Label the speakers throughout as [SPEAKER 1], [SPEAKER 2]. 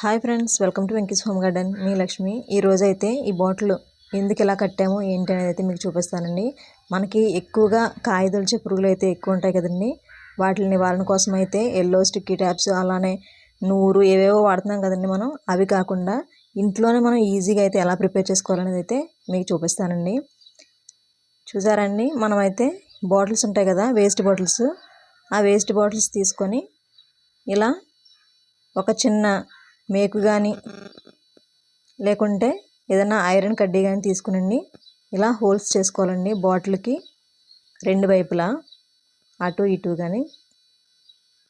[SPEAKER 1] Hi friends welcome to Venky's home garden. మీ లక్ష్మి. ఈ అయితే ఈ బాటిల్ ఎందుకు ఇలా కట్టామో ఏంటి అనేది అయితే మీకు చూపిస్తానండి. మనకి ఎక్కువగా కాయదొలిచే పురుగులు అయితే ఎక్కువ ఉంటాయి కదండి. వాటి నివారణ కోసం అయితే ఎల్లో స్టిక్కీ ట్యాప్స్ అలానే నూరు ఏవేవో వాడుతున్నాం కదండి మనం. అవి కాకుండా ఇంట్లోనే మనం ఈజీగా అయితే ఎలా ప్రిపేర్ చేసుకోవాలనేది అయితే మీకు చూపిస్తానండి. చూసారండి మనమైతే బాటిల్స్ ఉంటాయి కదా వేస్ట్ బాటిల్స్. ఆ వేస్ట్ బాటిల్స్ తీసుకొని ఇలా ఒక చిన్న మేకు కానీ లేకుంటే ఏదైనా ఐరన్ కడ్డీ కానీ తీసుకునండి. ఇలా హోల్స్ చేసుకోవాలండి బాటిల్కి. రెండు వైపులా అటు ఇటు కానీ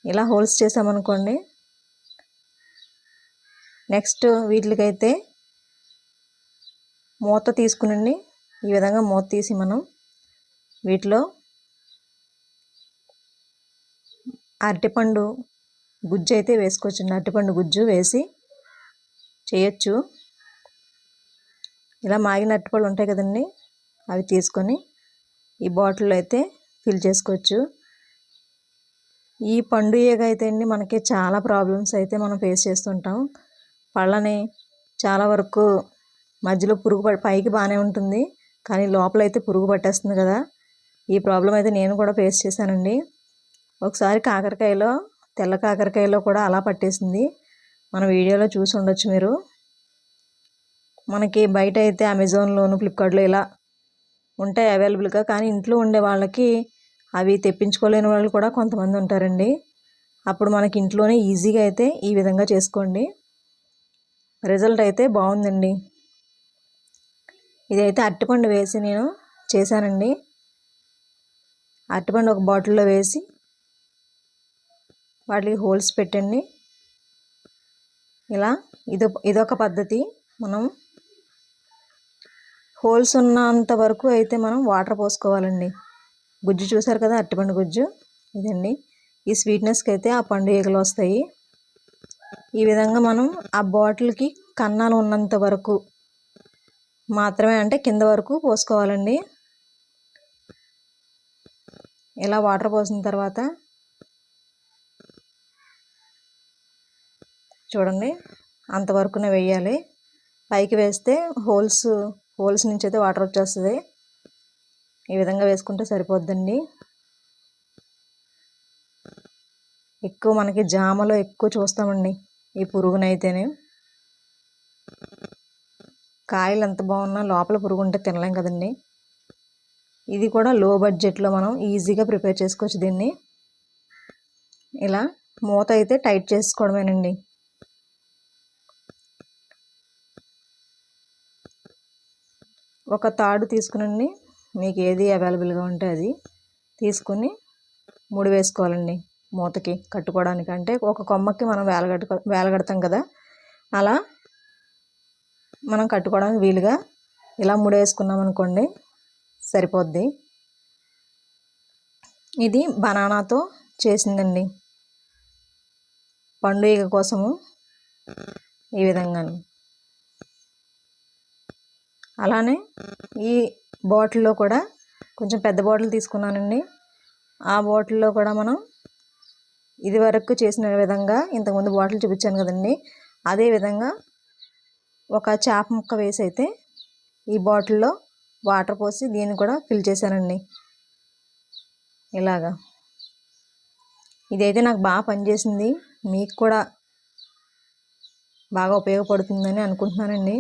[SPEAKER 1] ఇలా హోల్స్ చేసామనుకోండి నెక్స్ట్ వీటికైతే మూత తీసుకునండి. ఈ విధంగా మూత తీసి మనం వీటిలో అరటిపండు గుజ్జు అయితే వేసుకోవచ్చు. అరటిపండు గుజ్జు వేసి చేయొచ్చు. ఇలా మాగిన అరటిపళ్ళు ఉంటాయి కదండి అవి తీసుకొని ఈ బాటిల్లో అయితే ఫిల్ చేసుకోవచ్చు. ఈ పండు ఏగైతే అయితే అండి మనకి చాలా ప్రాబ్లమ్స్ అయితే మనం ఫేస్ చేస్తుంటాం. పళ్ళని చాలా వరకు మధ్యలో పురుగు పైకి బాగానే ఉంటుంది కానీ లోపల అయితే పురుగు పట్టేస్తుంది కదా. ఈ ప్రాబ్లం అయితే నేను కూడా ఫేస్ చేశానండి. ఒకసారి కాకరకాయలో తెల్ల కాకరకాయలో కూడా అలా పట్టేసింది. మన వీడియోలో చూసి ఉండొచ్చు మీరు. మనకి బయట అయితే అమెజాన్లోను ఫ్లిప్కార్ట్లో ఇలా ఉంటాయి అవైలబుల్గా కానీ ఇంట్లో ఉండే వాళ్ళకి అవి తెప్పించుకోలేని వాళ్ళు కూడా కొంతమంది ఉంటారండి. అప్పుడు మనకి ఇంట్లోనే ఈజీగా అయితే ఈ విధంగా చేసుకోండి. రిజల్ట్ అయితే బాగుందండి. ఇదైతే అరటిపండు వేసి నేను చేశానండి. అరటిపండు ఒక బాటిల్లో వేసి వాటికి హోల్స్ పెట్టండి. ఇలా ఇదో ఇదొక పద్ధతి. మనం హోల్స్ ఉన్నంత వరకు అయితే మనం వాటర్ పోసుకోవాలండి. గుజ్జు చూసారు కదా అరటిపండు గుజ్జు? ఇదండి. ఈ స్వీట్నెస్కి అయితే ఆ పండు ఈగలు వస్తాయి. ఈ విధంగా మనం ఆ బాటిల్కి కన్నాలు ఉన్నంత వరకు మాత్రమే అంటే కింద వరకు పోసుకోవాలండి. ఇలా వాటర్ పోసిన తర్వాత చూడండి. అంతవరకునే వేయాలి. పైకి వేస్తే హోల్స్ హోల్స్ నుంచి అయితే వాటర్ వచ్చేస్తుంది. ఈ విధంగా వేసుకుంటే సరిపోద్దండి. ఎక్కువ మనకి జామలో ఎక్కువ చూస్తామండి ఈ పురుగునైతేనే. కాయలు ఎంత బాగున్నా లోపల పురుగు ఉంటే తినలేం కదండి. ఇది కూడా లో బడ్జెట్లో మనం ఈజీగా ప్రిపేర్ చేసుకోవచ్చు దీన్ని. ఇలా మూత అయితే టైట్ చేసుకోవడమేనండి. ఒక తాడు తీసుకునండి. మీకు ఏది అవైలబుల్గా ఉంటే అది తీసుకుని ముడి వేసుకోవాలండి మూతకి కట్టుకోవడానికి. అంటే ఒక కొమ్మకి మనం వేలగట్టు వేలగడతాం కదా అలా మనం కట్టుకోవడానికి వీలుగా ఇలా ముడి వేసుకున్నాం అనుకోండి సరిపోద్ది. ఇది బనానాతో చేసిందండి. పండుగ కోసము ఈ విధంగా అలానే ఈ బాటిల్లో కూడా కొంచెం పెద్ద బాటిల్ తీసుకున్నానండి. ఆ బాటిల్లో కూడా మనం ఇది వరకు చేసిన విధంగా ఇంతకుముందు బాటిల్ చూపించాను కదండి. అదే విధంగా ఒక చేప ముక్క వేసి అయితే ఈ బాటిల్లో వాటర్ పోసి దీన్ని కూడా ఫిల్ చేశానండి. ఇలాగా. ఇదైతే నాకు బాగా పనిచేసింది. మీకు కూడా బాగా ఉపయోగపడుతుందని అనుకుంటున్నానండి.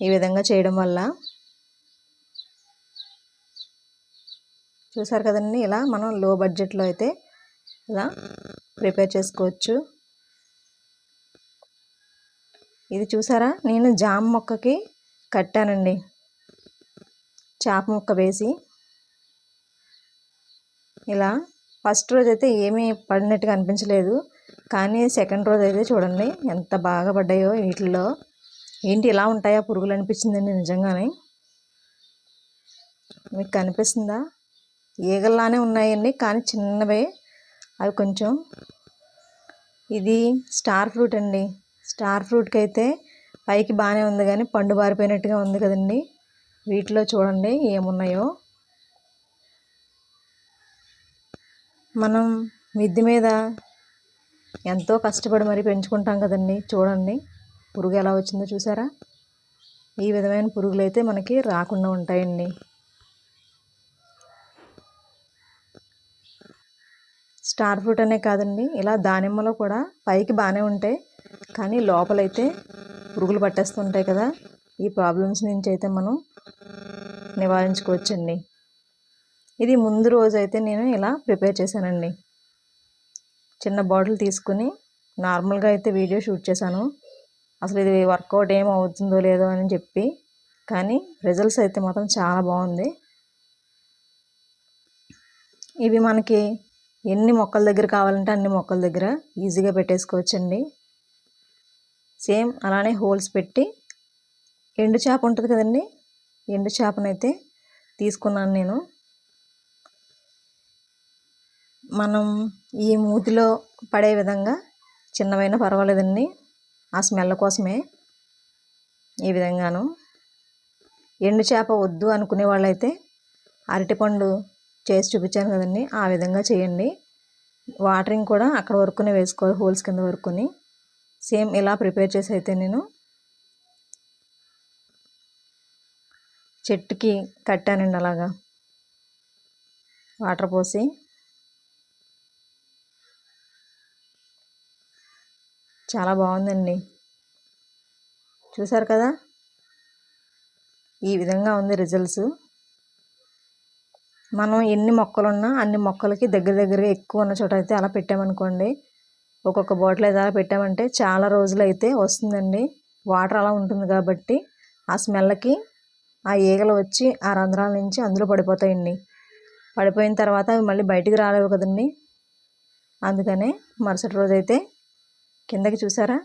[SPEAKER 1] ఈ విధంగా చేయడం వల్ల చూసారు కదండి ఇలా మనం లో బడ్జెట్లో అయితే ఇలా ప్రిపేర్ చేసుకోవచ్చు. ఇది చూసారా? నేను జామ మొక్కకి కట్టానండి. చేప ముక్క వేసి ఇలా ఫస్ట్ రోజు అయితే ఏమీ పడినట్టుగా అనిపించలేదు. కానీ సెకండ్ రోజు అయితే చూడండి ఎంత బాగా పడ్డాయో వీటిల్లో. ఏంటి ఇలా ఉంటాయా పురుగులు అనిపించిందండి నిజంగానే? మీకు కనిపిస్తుందా? ఈగల్లానే ఉన్నాయండి కానీ చిన్నవే. అవి కొంచెం ఇది స్టార్ ఫ్రూట్ అండి. స్టార్ ఫ్రూట్కి అయితే పైకి బాగానే ఉంది కానీ పండు బారిపోయినట్టుగా ఉంది కదండి. వీటిలో చూడండి ఏమున్నాయో. మనం మిద్ది మీద ఎంతో కష్టపడి మరి పెంచుకుంటాం కదండి. చూడండి. పురుగు ఎలా వచ్చిందో చూసారా? ఈ విధమైన పురుగులు అయితే మనకి రాకుండా ఉంటాయండి. స్టార్ ఫ్రూట్ అనే కాదండి ఇలా దానిమ్మలో కూడా పైకి బాగానే ఉంటాయి కానీ లోపలైతే పురుగులు పట్టేస్తుంటాయి కదా. ఈ ప్రాబ్లమ్స్ నుంచి అయితే మనం నివారించుకోవచ్చండి. ఇది ముందు రోజు అయితే నేను ఇలా ప్రిపేర్ చేశానండి. చిన్న బాటిల్ తీసుకుని నార్మల్గా అయితే వీడియో షూట్ చేశాను. అసలు ఇది వర్కౌట్ ఏం అవుతుందో లేదో అని చెప్పి. కానీ రిజల్ట్స్ అయితే మాత్రం చాలా బాగుంది. ఇవి మనకి ఎన్ని మొక్కల దగ్గర కావాలంటే అన్ని మొక్కల దగ్గర ఈజీగా పెట్టేసుకోవచ్చండి. సేమ్ అలానే హోల్స్ పెట్టి ఎండు చేప ఉంటుంది కదండి ఎండు చేపనైతే తీసుకున్నాను నేను. మనం ఈ మూతిలో పడే విధంగా చిన్నవైనా పర్వాలేదండి. ఆ స్మెల్ కోసమే ఈ విధంగాను. ఎండు చేప వద్దు అనుకునే వాళ్ళైతే అరటిపండు చేసి చూపించాను కదండి ఆ విధంగా చేయండి. వాటరింగ్ కూడా అక్కడ వరకునే వేసుకోవాలి హోల్స్ కింద వరకుని. సేమ్ ఇలా ప్రిపేర్ చేసి అయితే నేను చెట్టుకి కట్టానండి అలాగా. వాటర్ పోసి చాలా బాగుందండి. చూసారు కదా? ఈ విధంగా ఉంది రిజల్ట్స్. మనం ఎన్ని మొక్కలున్నా అన్ని మొక్కలకి దగ్గర దగ్గరగా ఎక్కువ ఉన్న చోట అయితే అలా పెట్టామనుకోండి ఒక్కొక్క బాటిల్ అయితే అలా పెట్టామంటే చాలా రోజులు అయితే వస్తుందండి. వాటర్ అలా ఉంటుంది కాబట్టి ఆ స్మెల్కి ఆ ఈగలు వచ్చి ఆ రంధ్రాల నుంచి అందులో పడిపోతాయండి. పడిపోయిన తర్వాత అవి మళ్ళీ బయటికి రాలేవు కదండి. అందుకనే మరుసటి రోజు అయితే కిందకి చూసారా?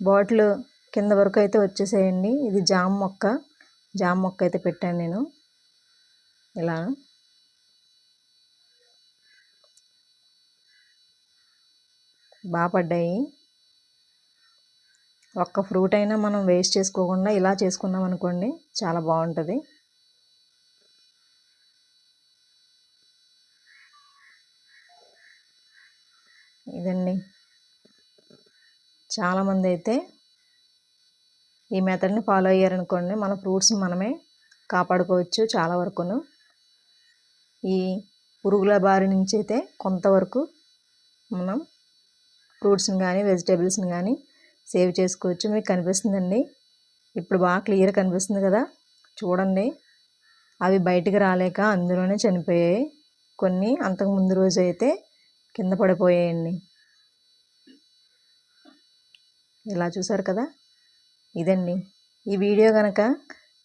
[SPEAKER 1] బాటిల్ కింద వరకు అయితే వచ్చేసేయండి. ఇది జామ మొక్క. జామ మొక్క అయితే పెట్టాను నేను. ఇలా. బాగా పడ్డాయి. ఒక్క ఫ్రూట్ అయినా మనం వేస్ట్ చేసుకోకుండా ఇలా చేసుకున్నాం అనుకోండి చాలా బాగుంటుంది ఇదండి చాలామంది అయితే ఈ మెథడ్ని ఫాలో అయ్యారనుకోండి మన ఫ్రూట్స్ మనమే కాపాడుకోవచ్చు చాలా వరకును. ఈ పురుగుల బారి నుంచి అయితే కొంతవరకు మనం ఫ్రూట్స్ని కానీ వెజిటేబుల్స్ని కానీ సేవ్ చేసుకోవచ్చు. మీకు కనిపిస్తుందండి? ఇప్పుడు బాగా క్లియర్ కనిపిస్తుంది కదా? చూడండి. అవి బయటికి రాలేక అందులోనే చనిపోయాయి. కొన్ని అంతకు ముందు రోజు అయితే కింద పడిపోయాయండి. ఇలా చూసారు కదా? ఇదండి. ఈ వీడియో కనుక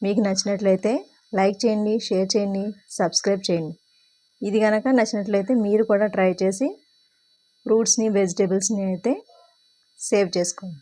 [SPEAKER 1] మీకు నచ్చినట్లయితే లైక్ చేయండి షేర్ చేయండి సబ్స్క్రైబ్ చేయండి. ఇది కనుక నచ్చినట్లయితే మీరు కూడా ట్రై చేసి ఫ్రూట్స్ని వెజిటేబుల్స్ని అయితే సేవ్ చేసుకోండి.